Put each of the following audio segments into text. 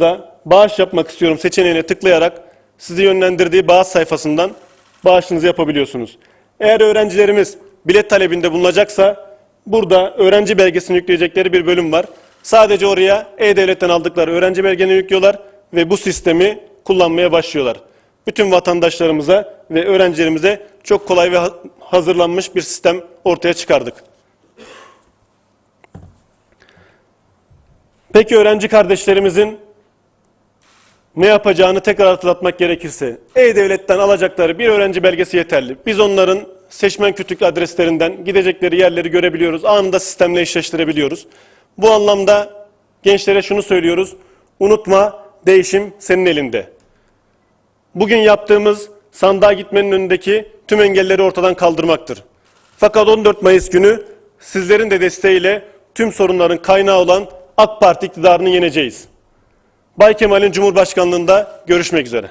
da bağış yapmak istiyorum seçeneğine tıklayarak sizi yönlendirdiği bağış sayfasından bağışınızı yapabiliyorsunuz. Eğer öğrencilerimiz bilet talebinde bulunacaksa burada öğrenci belgesini yükleyecekleri bir bölüm var. Sadece oraya E-Devlet'ten aldıkları öğrenci belgeni yüklüyorlar ve bu sistemi kullanmaya başlıyorlar. Bütün vatandaşlarımıza ve öğrencilerimize çok kolay ve ha- hazırlanmış bir sistem ortaya çıkardık. Peki öğrenci kardeşlerimizin ne yapacağını tekrar hatırlatmak gerekirse, E-Devlet'ten alacakları bir öğrenci belgesi yeterli. Biz onların seçmen kütük adreslerinden gidecekleri yerleri görebiliyoruz. Anında sistemle eşleştirebiliyoruz. Bu anlamda gençlere şunu söylüyoruz. Unutma, değişim senin elinde. Bugün yaptığımız sandığa gitmenin önündeki tüm engelleri ortadan kaldırmaktır. Fakat 14 Mayıs günü sizlerin de desteğiyle tüm sorunların kaynağı olan AK Parti iktidarını yeneceğiz. Bay Kemal'in Cumhurbaşkanlığında görüşmek üzere.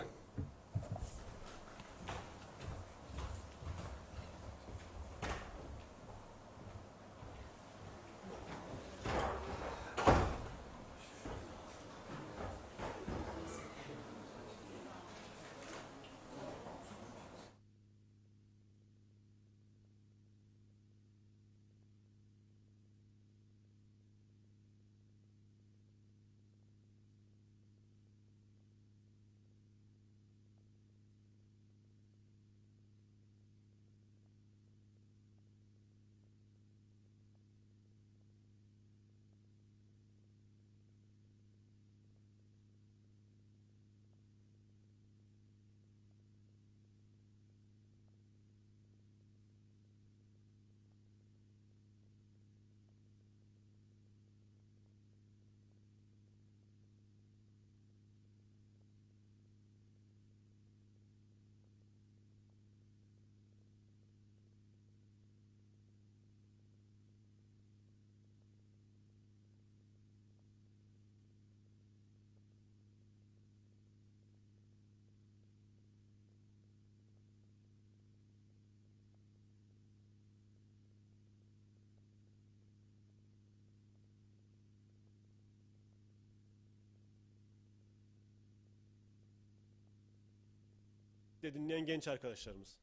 De dinleyen genç arkadaşlarımız.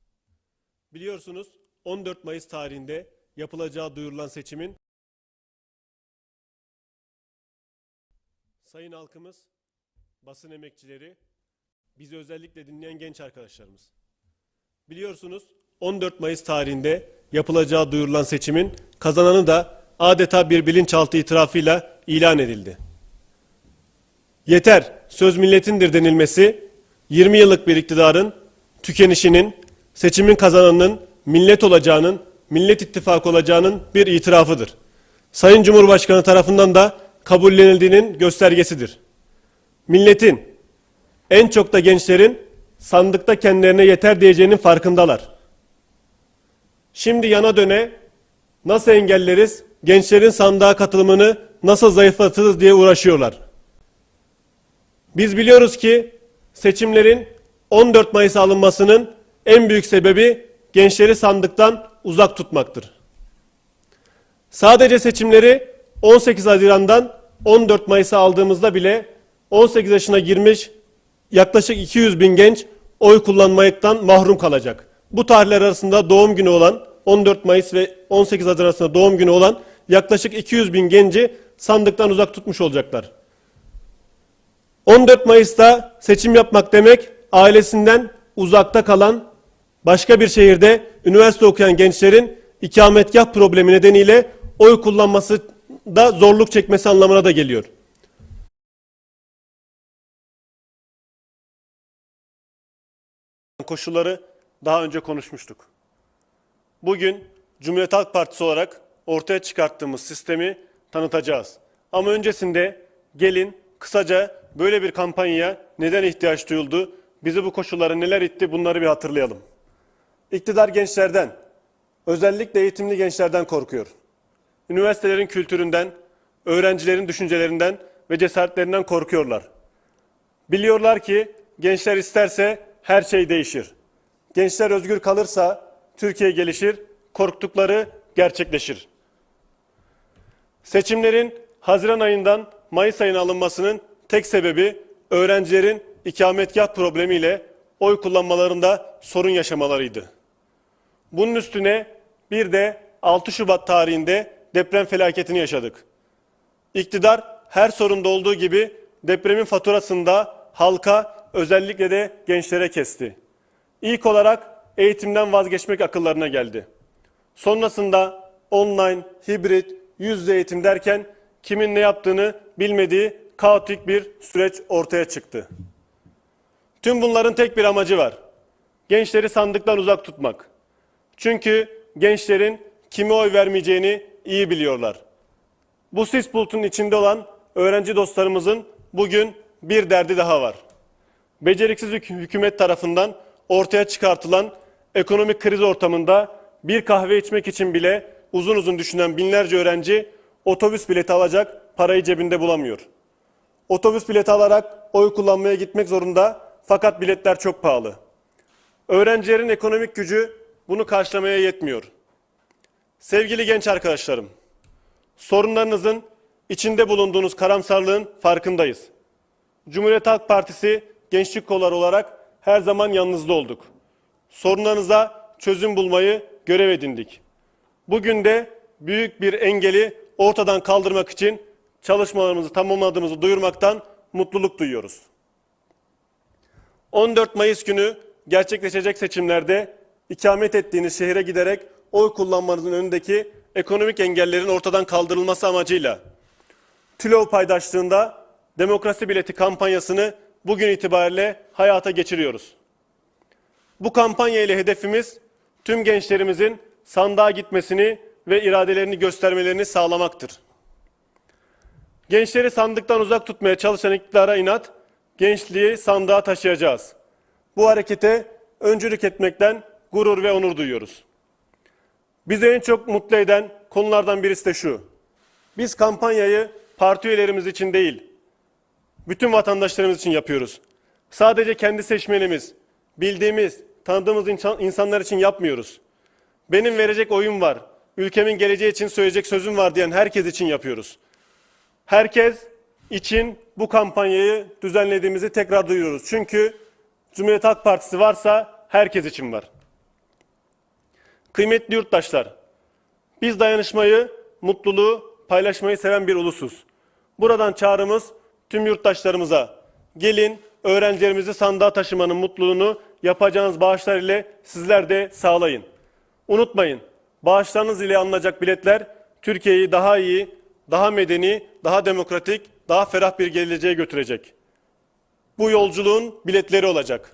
Biliyorsunuz 14 Mayıs tarihinde yapılacağı duyurulan seçimin sayın halkımız, basın emekçileri, bizi özellikle dinleyen genç arkadaşlarımız. Biliyorsunuz 14 Mayıs tarihinde yapılacağı duyurulan seçimin kazananı da adeta bir bilinçaltı itirafıyla ilan edildi. Yeter, söz milletindir denilmesi 20 yıllık bir iktidarın tükenişinin, seçimin kazananının millet olacağının, millet ittifakı olacağının bir itirafıdır. Sayın Cumhurbaşkanı tarafından da kabullenildiğinin göstergesidir. Milletin, en çok da gençlerin sandıkta kendilerine yeter diyeceğinin farkındalar. Şimdi yana döne nasıl engelleriz, gençlerin sandığa katılımını nasıl zayıflatırız diye uğraşıyorlar. Biz biliyoruz ki seçimlerin 14 Mayıs'a alınmasının en büyük sebebi gençleri sandıktan uzak tutmaktır. Sadece seçimleri 18 Haziran'dan 14 Mayıs'a aldığımızda bile 18 yaşına girmiş yaklaşık 200 bin genç oy kullanmaktan mahrum kalacak. Bu tarihler arasında doğum günü olan 14 Mayıs ve 18 Haziran arasında doğum günü olan yaklaşık 200 bin genci sandıktan uzak tutmuş olacaklar. 14 Mayıs'ta seçim yapmak demek ailesinden uzakta kalan başka bir şehirde üniversite okuyan gençlerin ikametgah problemi nedeniyle oy kullanması da zorluk çekmesi anlamına da geliyor. Koşulları daha önce konuşmuştuk. Bugün Cumhuriyet Halk Partisi olarak ortaya çıkarttığımız sistemi tanıtacağız. Ama öncesinde gelin kısaca böyle bir kampanyaya neden ihtiyaç duyuldu, bizi bu koşullara neler itti bunları bir hatırlayalım. İktidar gençlerden, özellikle eğitimli gençlerden korkuyor. Üniversitelerin kültüründen, öğrencilerin düşüncelerinden ve cesaretlerinden korkuyorlar. Biliyorlar ki gençler isterse her şey değişir. Gençler özgür kalırsa Türkiye gelişir, korktukları gerçekleşir. Seçimlerin Haziran ayından Mayıs ayına alınmasının tek sebebi öğrencilerin ikametgah problemiyle oy kullanmalarında sorun yaşamalarıydı. Bunun üstüne bir de 6 Şubat tarihinde deprem felaketini yaşadık. İktidar her sorunda olduğu gibi depremin faturasında halka özellikle de gençlere kesti. İlk olarak eğitimden vazgeçmek akıllarına geldi. Sonrasında online, hibrit, yüz yüze eğitim derken kimin ne yaptığını bilmediği kaotik bir süreç ortaya çıktı. Tüm bunların tek bir amacı var. Gençleri sandıktan uzak tutmak. Çünkü gençlerin kime oy vermeyeceğini iyi biliyorlar. Bu sis bulutunun içinde olan öğrenci dostlarımızın bugün bir derdi daha var. Beceriksiz hük- hükümet tarafından ortaya çıkartılan ekonomik kriz ortamında bir kahve içmek için bile uzun uzun düşünen binlerce öğrenci otobüs bileti alacak parayı cebinde bulamıyor. Otobüs bileti alarak oy kullanmaya gitmek zorunda fakat biletler çok pahalı. Öğrencilerin ekonomik gücü bunu karşılamaya yetmiyor. Sevgili genç arkadaşlarım, sorunlarınızın içinde bulunduğunuz karamsarlığın farkındayız. Cumhuriyet Halk Partisi gençlik kolları olarak her zaman yanınızda olduk. Sorunlarınıza çözüm bulmayı görev edindik. Bugün de büyük bir engeli ortadan kaldırmak için çalışmalarımızı tamamladığımızı duyurmaktan mutluluk duyuyoruz. 14 Mayıs günü gerçekleşecek seçimlerde ikamet ettiğiniz şehre giderek oy kullanmanızın önündeki ekonomik engellerin ortadan kaldırılması amacıyla TÜLOV paydaşlığında demokrasi bileti kampanyasını bugün itibariyle hayata geçiriyoruz. Bu kampanya ile hedefimiz tüm gençlerimizin sandığa gitmesini ve iradelerini göstermelerini sağlamaktır. Gençleri sandıktan uzak tutmaya çalışan iktidara inat, gençliği sandığa taşıyacağız. Bu harekete öncülük etmekten gurur ve onur duyuyoruz. Bizi en çok mutlu eden konulardan birisi de şu. Biz kampanyayı parti üyelerimiz için değil, bütün vatandaşlarımız için yapıyoruz. Sadece kendi seçmenimiz, bildiğimiz, tanıdığımız insan- insanlar için yapmıyoruz. Benim verecek oyum var, ülkemin geleceği için söyleyecek sözüm var diyen herkes için yapıyoruz. Herkes için bu kampanyayı düzenlediğimizi tekrar duyuyoruz. Çünkü Cumhuriyet Halk Partisi varsa herkes için var. Kıymetli yurttaşlar, biz dayanışmayı, mutluluğu, paylaşmayı seven bir ulusuz. Buradan çağrımız tüm yurttaşlarımıza. Gelin öğrencilerimizi sandığa taşımanın mutluluğunu yapacağınız bağışlar ile sizler de sağlayın. Unutmayın, bağışlarınız ile alınacak biletler Türkiye'yi daha iyi, daha medeni, daha demokratik, daha ferah bir geleceğe götürecek. Bu yolculuğun biletleri olacak.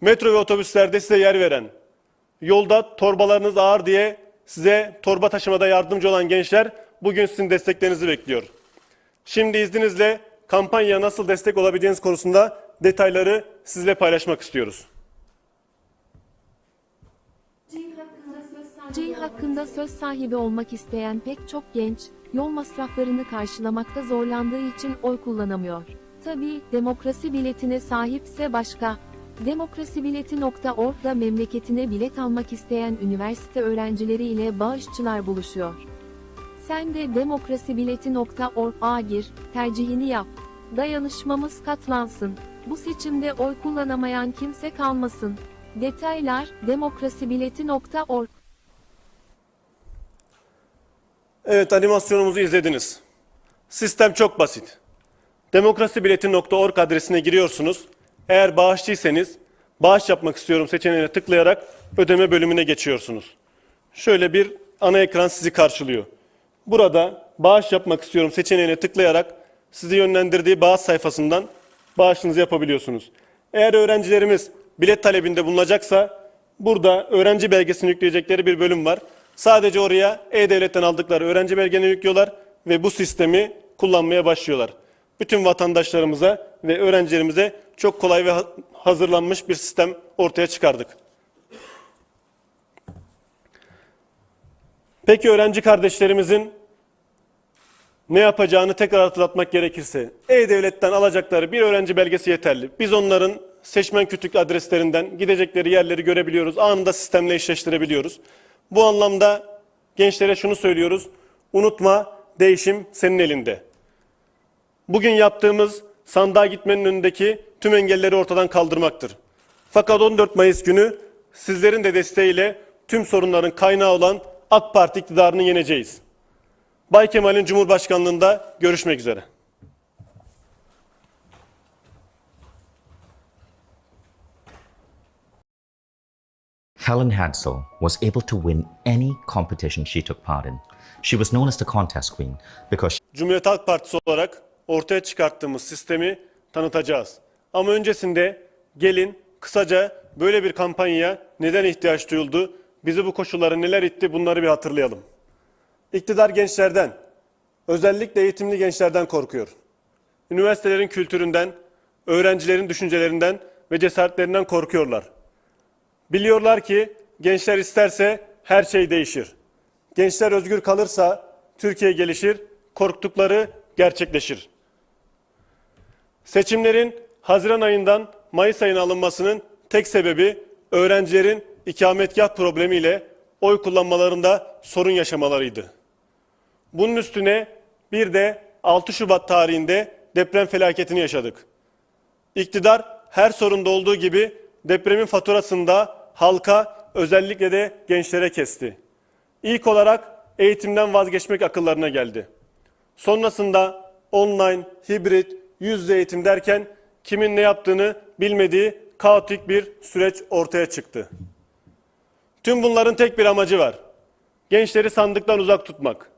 Metro ve otobüslerde size yer veren, yolda torbalarınız ağır diye size torba taşımada yardımcı olan gençler bugün sizin desteklerinizi bekliyor. Şimdi izninizle kampanyaya nasıl destek olabileceğiniz konusunda detayları sizle paylaşmak istiyoruz. C hakkında söz sahibi olmak isteyen pek çok genç, yol masraflarını karşılamakta zorlandığı için oy kullanamıyor. Tabii, demokrasi biletine sahipse başka. Demokrasibileti.org'da memleketine bilet almak isteyen üniversite öğrencileri ile bağışçılar buluşuyor. Sen de demokrasibileti.org'a gir, tercihini yap. Dayanışmamız katlansın. Bu seçimde oy kullanamayan kimse kalmasın. Detaylar demokrasibileti.org Evet animasyonumuzu izlediniz. Sistem çok basit. Demokrasibileti.org adresine giriyorsunuz. Eğer bağışçıysanız bağış yapmak istiyorum seçeneğine tıklayarak ödeme bölümüne geçiyorsunuz. Şöyle bir ana ekran sizi karşılıyor. Burada bağış yapmak istiyorum seçeneğine tıklayarak sizi yönlendirdiği bağış sayfasından bağışınızı yapabiliyorsunuz. Eğer öğrencilerimiz bilet talebinde bulunacaksa burada öğrenci belgesini yükleyecekleri bir bölüm var. Sadece oraya E-Devlet'ten aldıkları öğrenci belgeni yüklüyorlar ve bu sistemi kullanmaya başlıyorlar. Bütün vatandaşlarımıza ve öğrencilerimize çok kolay ve ha- hazırlanmış bir sistem ortaya çıkardık. Peki öğrenci kardeşlerimizin ne yapacağını tekrar hatırlatmak gerekirse, E-Devlet'ten alacakları bir öğrenci belgesi yeterli. Biz onların seçmen kütük adreslerinden gidecekleri yerleri görebiliyoruz. Anında sistemle eşleştirebiliyoruz. Bu anlamda gençlere şunu söylüyoruz. Unutma, değişim senin elinde. Bugün yaptığımız sandığa gitmenin önündeki tüm engelleri ortadan kaldırmaktır. Fakat 14 Mayıs günü sizlerin de desteğiyle tüm sorunların kaynağı olan AK Parti iktidarını yeneceğiz. Bay Kemal'in Cumhurbaşkanlığında görüşmek üzere. Helen Hadsell was able to win any competition she took part in. She was known as the contest queen because Cumhuriyet Halk Partisi olarak ortaya çıkarttığımız sistemi tanıtacağız. Ama öncesinde gelin kısaca böyle bir kampanyaya neden ihtiyaç duyuldu, bizi bu koşullara neler itti bunları bir hatırlayalım. İktidar gençlerden, özellikle eğitimli gençlerden korkuyor. Üniversitelerin kültüründen, öğrencilerin düşüncelerinden ve cesaretlerinden korkuyorlar. Biliyorlar ki gençler isterse her şey değişir. Gençler özgür kalırsa Türkiye gelişir, korktukları gerçekleşir. Seçimlerin Haziran ayından Mayıs ayına alınmasının tek sebebi öğrencilerin ikametgah problemiyle oy kullanmalarında sorun yaşamalarıydı. Bunun üstüne bir de 6 Şubat tarihinde deprem felaketini yaşadık. İktidar her sorunda olduğu gibi depremin faturasında halka özellikle de gençlere kesti. İlk olarak eğitimden vazgeçmek akıllarına geldi. Sonrasında online, hibrit, yüz yüze eğitim derken kimin ne yaptığını bilmediği kaotik bir süreç ortaya çıktı. Tüm bunların tek bir amacı var. Gençleri sandıktan uzak tutmak.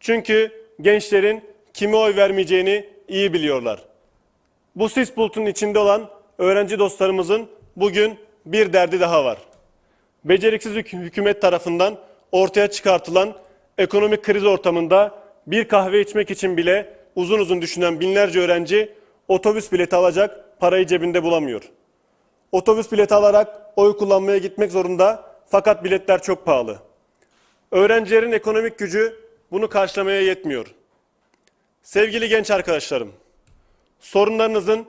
Çünkü gençlerin kime oy vermeyeceğini iyi biliyorlar. Bu sis bulutunun içinde olan öğrenci dostlarımızın bugün bir derdi daha var. Beceriksiz hük- hükümet tarafından ortaya çıkartılan ekonomik kriz ortamında bir kahve içmek için bile uzun uzun düşünen binlerce öğrenci otobüs bileti alacak parayı cebinde bulamıyor. Otobüs bileti alarak oy kullanmaya gitmek zorunda fakat biletler çok pahalı. Öğrencilerin ekonomik gücü bunu karşılamaya yetmiyor. Sevgili genç arkadaşlarım, sorunlarınızın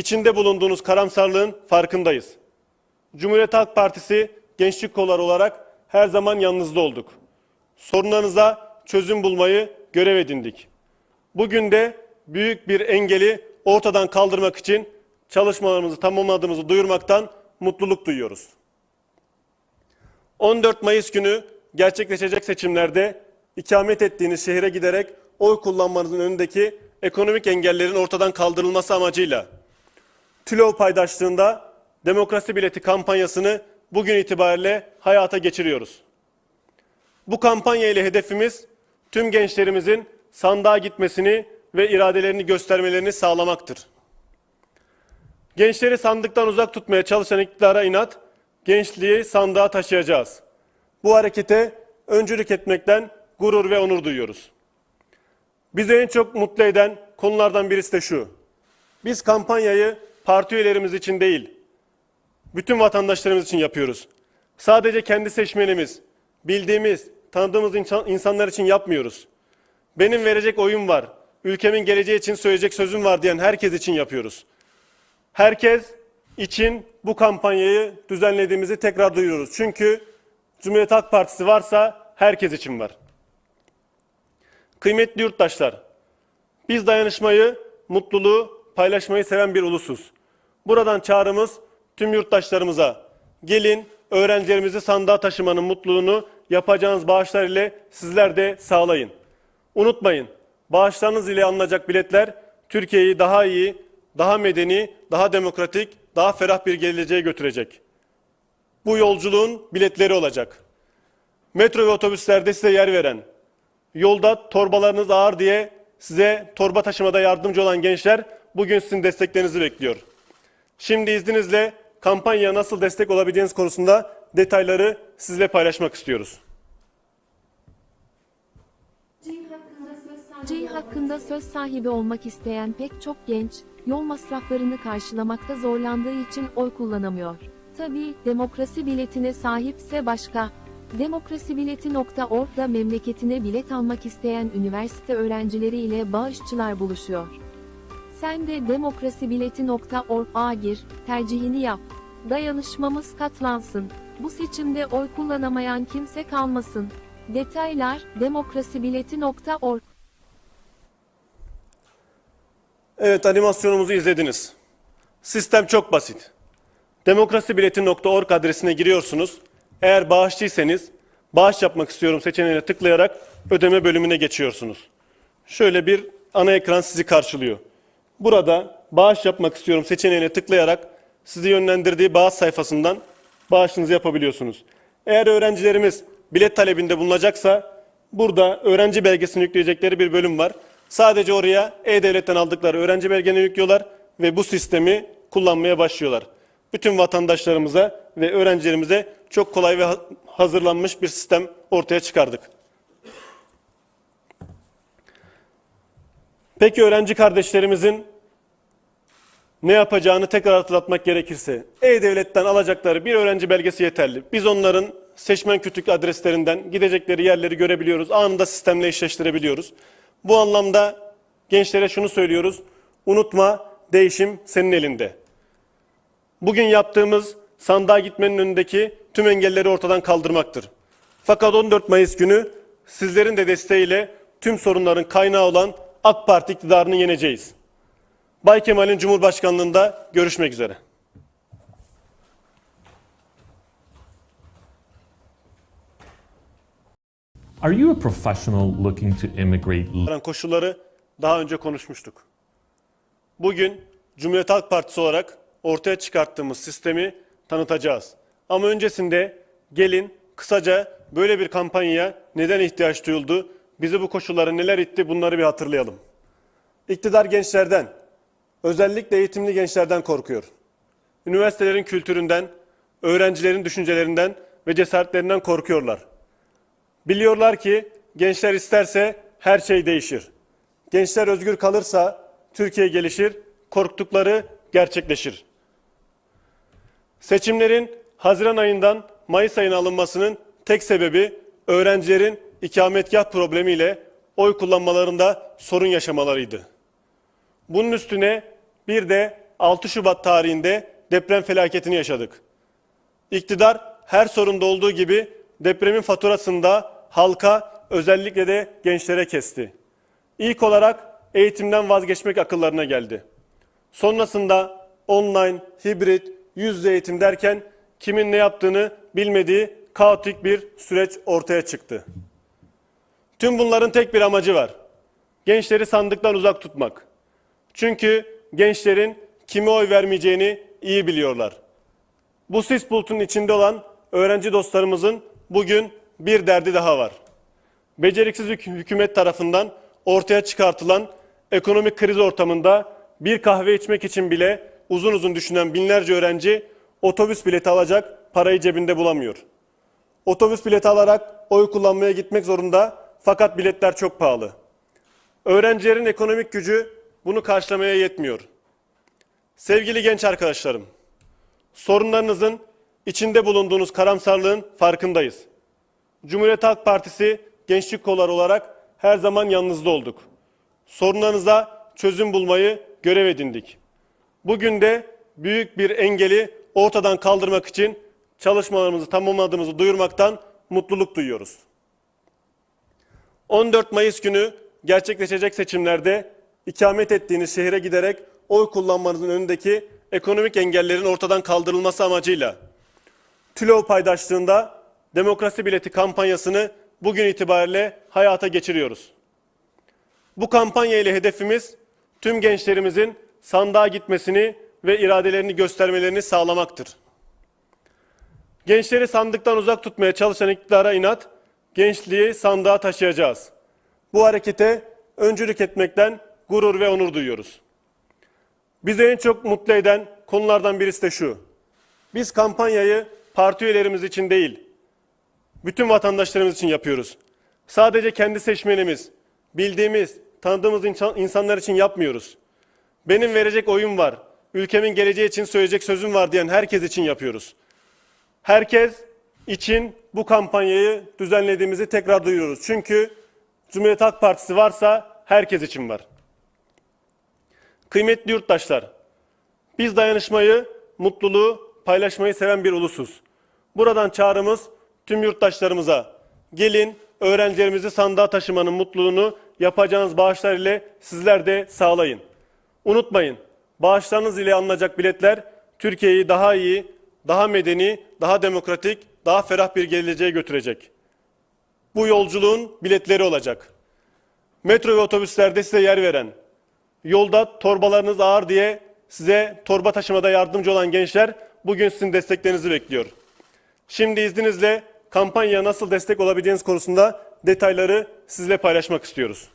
içinde bulunduğunuz karamsarlığın farkındayız. Cumhuriyet Halk Partisi gençlik kolları olarak her zaman yanınızda olduk. Sorunlarınıza çözüm bulmayı görev edindik. Bugün de büyük bir engeli ortadan kaldırmak için çalışmalarımızı tamamladığımızı duyurmaktan mutluluk duyuyoruz. 14 Mayıs günü gerçekleşecek seçimlerde ikamet ettiğiniz şehire giderek oy kullanmanızın önündeki ekonomik engellerin ortadan kaldırılması amacıyla TÜLOV paydaşlığında demokrasi bileti kampanyasını bugün itibariyle hayata geçiriyoruz. Bu kampanya ile hedefimiz tüm gençlerimizin sandığa gitmesini ve iradelerini göstermelerini sağlamaktır. Gençleri sandıktan uzak tutmaya çalışan iktidara inat, gençliği sandığa taşıyacağız. Bu harekete öncülük etmekten gurur ve onur duyuyoruz. Bizi en çok mutlu eden konulardan birisi de şu. Biz kampanyayı parti üyelerimiz için değil, bütün vatandaşlarımız için yapıyoruz. Sadece kendi seçmenimiz, bildiğimiz, tanıdığımız insan- insanlar için yapmıyoruz. Benim verecek oyum var, ülkemin geleceği için söyleyecek sözüm var diyen herkes için yapıyoruz. Herkes için bu kampanyayı düzenlediğimizi tekrar duyuyoruz. Çünkü Cumhuriyet Halk Partisi varsa herkes için var. Kıymetli yurttaşlar, biz dayanışmayı, mutluluğu paylaşmayı seven bir ulusuz. Buradan çağrımız tüm yurttaşlarımıza. Gelin öğrencilerimizi sandığa taşımanın mutluluğunu yapacağınız bağışlar ile sizler de sağlayın. Unutmayın, bağışlarınız ile alınacak biletler Türkiye'yi daha iyi, daha medeni, daha demokratik, daha ferah bir geleceğe götürecek. Bu yolculuğun biletleri olacak. Metro ve otobüslerde size yer veren, yolda torbalarınız ağır diye size torba taşımada yardımcı olan gençler bugün sizin desteklerinizi bekliyor. Şimdi izninizle kampanyaya nasıl destek olabileceğiniz konusunda detayları sizle paylaşmak istiyoruz. C hakkında söz sahibi olmak isteyen pek çok genç, yol masraflarını karşılamakta zorlandığı için oy kullanamıyor. Tabii, demokrasi biletine sahipse başka. Demokrasibileti.org'da memleketine bilet almak isteyen üniversite öğrencileri ile bağışçılar buluşuyor. Sen de demokrasibileti.org'a gir, tercihini yap. Dayanışmamız katlansın. Bu seçimde oy kullanamayan kimse kalmasın. Detaylar demokrasibileti.org Evet animasyonumuzu izlediniz. Sistem çok basit. Demokrasibileti.org adresine giriyorsunuz. Eğer bağışçıysanız bağış yapmak istiyorum seçeneğine tıklayarak ödeme bölümüne geçiyorsunuz. Şöyle bir ana ekran sizi karşılıyor. Burada bağış yapmak istiyorum seçeneğine tıklayarak sizi yönlendirdiği bağış sayfasından bağışınızı yapabiliyorsunuz. Eğer öğrencilerimiz bilet talebinde bulunacaksa burada öğrenci belgesini yükleyecekleri bir bölüm var. Sadece oraya E-Devlet'ten aldıkları öğrenci belgeni yüklüyorlar ve bu sistemi kullanmaya başlıyorlar. Bütün vatandaşlarımıza ve öğrencilerimize çok kolay ve ha- hazırlanmış bir sistem ortaya çıkardık. Peki öğrenci kardeşlerimizin ne yapacağını tekrar hatırlatmak gerekirse, E-Devlet'ten alacakları bir öğrenci belgesi yeterli. Biz onların seçmen kütük adreslerinden gidecekleri yerleri görebiliyoruz. Anında sistemle eşleştirebiliyoruz. Bu anlamda gençlere şunu söylüyoruz. Unutma, değişim senin elinde. Bugün yaptığımız sandığa gitmenin önündeki tüm engelleri ortadan kaldırmaktır. Fakat 14 Mayıs günü sizlerin de desteğiyle tüm sorunların kaynağı olan AK Parti iktidarını yeneceğiz. Bay Kemal'in Cumhurbaşkanlığında görüşmek üzere. Are you a professional looking to immigrate koşulları daha önce konuşmuştuk. Bugün Cumhuriyet Halk Partisi olarak ortaya çıkarttığımız sistemi tanıtacağız. Ama öncesinde gelin kısaca böyle bir kampanyaya neden ihtiyaç duyuldu, bizi bu koşullara neler itti bunları bir hatırlayalım. İktidar gençlerden, özellikle eğitimli gençlerden korkuyor. Üniversitelerin kültüründen, öğrencilerin düşüncelerinden ve cesaretlerinden korkuyorlar. Biliyorlar ki gençler isterse her şey değişir. Gençler özgür kalırsa Türkiye gelişir, korktukları gerçekleşir. Seçimlerin Haziran ayından Mayıs ayına alınmasının tek sebebi öğrencilerin ikametgah problemiyle oy kullanmalarında sorun yaşamalarıydı. Bunun üstüne bir de 6 Şubat tarihinde deprem felaketini yaşadık. İktidar her sorunda olduğu gibi depremin faturasında halka özellikle de gençlere kesti. İlk olarak eğitimden vazgeçmek akıllarına geldi. Sonrasında online, hibrit, yüz yüze eğitim derken kimin ne yaptığını bilmediği kaotik bir süreç ortaya çıktı. Tüm bunların tek bir amacı var. Gençleri sandıktan uzak tutmak. Çünkü gençlerin kime oy vermeyeceğini iyi biliyorlar. Bu sis bulutunun içinde olan öğrenci dostlarımızın bugün bir derdi daha var. Beceriksiz hük- hükümet tarafından ortaya çıkartılan ekonomik kriz ortamında bir kahve içmek için bile uzun uzun düşünen binlerce öğrenci otobüs bileti alacak parayı cebinde bulamıyor. Otobüs bileti alarak oy kullanmaya gitmek zorunda fakat biletler çok pahalı. Öğrencilerin ekonomik gücü bunu karşılamaya yetmiyor. Sevgili genç arkadaşlarım, sorunlarınızın içinde bulunduğunuz karamsarlığın farkındayız. Cumhuriyet Halk Partisi gençlik kolları olarak her zaman yanınızda olduk. Sorunlarınıza çözüm bulmayı görev edindik. Bugün de büyük bir engeli ortadan kaldırmak için çalışmalarımızı tamamladığımızı duyurmaktan mutluluk duyuyoruz. 14 Mayıs günü gerçekleşecek seçimlerde ikamet ettiğiniz şehire giderek oy kullanmanızın önündeki ekonomik engellerin ortadan kaldırılması amacıyla TÜLOV paydaşlığında demokrasi bileti kampanyasını bugün itibariyle hayata geçiriyoruz. Bu kampanya ile hedefimiz tüm gençlerimizin sandığa gitmesini ve iradelerini göstermelerini sağlamaktır. Gençleri sandıktan uzak tutmaya çalışan iktidara inat, gençliği sandığa taşıyacağız. Bu harekete öncülük etmekten gurur ve onur duyuyoruz. Bizi en çok mutlu eden konulardan birisi de şu. Biz kampanyayı parti üyelerimiz için değil, bütün vatandaşlarımız için yapıyoruz. Sadece kendi seçmenimiz, bildiğimiz, tanıdığımız insan- insanlar için yapmıyoruz. Benim verecek oyum var, ülkemin geleceği için söyleyecek sözüm var diyen herkes için yapıyoruz. Herkes için bu kampanyayı düzenlediğimizi tekrar duyuyoruz. Çünkü Cumhuriyet Halk Partisi varsa herkes için var. Kıymetli yurttaşlar, biz dayanışmayı, mutluluğu paylaşmayı seven bir ulusuz. Buradan çağrımız tüm yurttaşlarımıza. Gelin öğrencilerimizi sandığa taşımanın mutluluğunu yapacağınız bağışlar ile sizler de sağlayın. Unutmayın, bağışlarınız ile alınacak biletler Türkiye'yi daha iyi, daha medeni, daha demokratik, daha ferah bir geleceğe götürecek. Bu yolculuğun biletleri olacak. Metro ve otobüslerde size yer veren, yolda torbalarınız ağır diye size torba taşımada yardımcı olan gençler bugün sizin desteklerinizi bekliyor. Şimdi izninizle kampanya nasıl destek olabileceğiniz konusunda detayları sizle paylaşmak istiyoruz.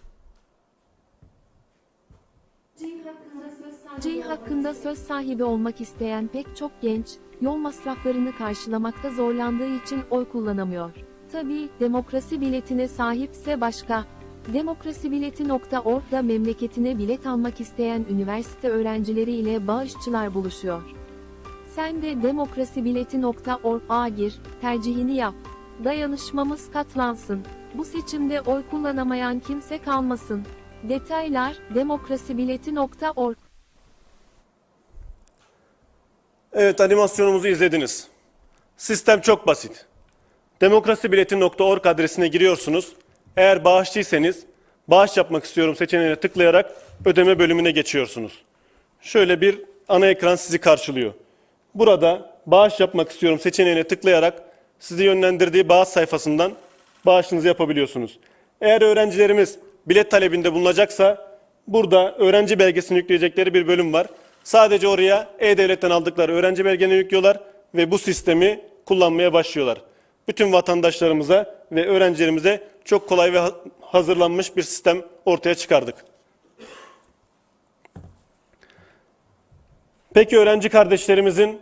C hakkında söz sahibi olmak isteyen pek çok genç, yol masraflarını karşılamakta zorlandığı için oy kullanamıyor. Tabii, demokrasi biletine sahipse başka. Demokrasibileti.org'da memleketine bilet almak isteyen üniversite öğrencileri ile bağışçılar buluşuyor. Sen de demokrasibileti.org'a gir, tercihini yap. Dayanışmamız katlansın. Bu seçimde oy kullanamayan kimse kalmasın. Detaylar demokrasibileti.org Evet animasyonumuzu izlediniz. Sistem çok basit. Demokrasibileti.org adresine giriyorsunuz. Eğer bağışçıysanız bağış yapmak istiyorum seçeneğine tıklayarak ödeme bölümüne geçiyorsunuz. Şöyle bir ana ekran sizi karşılıyor. Burada bağış yapmak istiyorum seçeneğine tıklayarak sizi yönlendirdiği bağış sayfasından bağışınızı yapabiliyorsunuz. Eğer öğrencilerimiz bilet talebinde bulunacaksa burada öğrenci belgesini yükleyecekleri bir bölüm var. Sadece oraya E-Devlet'ten aldıkları öğrenci belgeni yüklüyorlar ve bu sistemi kullanmaya başlıyorlar. Bütün vatandaşlarımıza ve öğrencilerimize çok kolay ve ha- hazırlanmış bir sistem ortaya çıkardık. Peki öğrenci kardeşlerimizin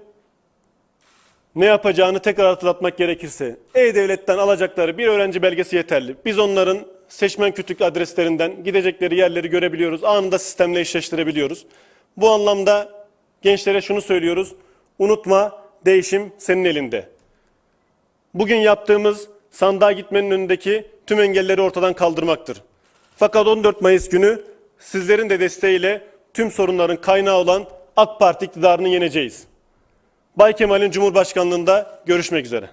ne yapacağını tekrar hatırlatmak gerekirse, E-Devlet'ten alacakları bir öğrenci belgesi yeterli. Biz onların seçmen kütük adreslerinden gidecekleri yerleri görebiliyoruz. Anında sistemle eşleştirebiliyoruz. Bu anlamda gençlere şunu söylüyoruz. Unutma, değişim senin elinde. Bugün yaptığımız sandığa gitmenin önündeki tüm engelleri ortadan kaldırmaktır. Fakat 14 Mayıs günü sizlerin de desteğiyle tüm sorunların kaynağı olan AK Parti iktidarını yeneceğiz. Bay Kemal'in Cumhurbaşkanlığında görüşmek üzere.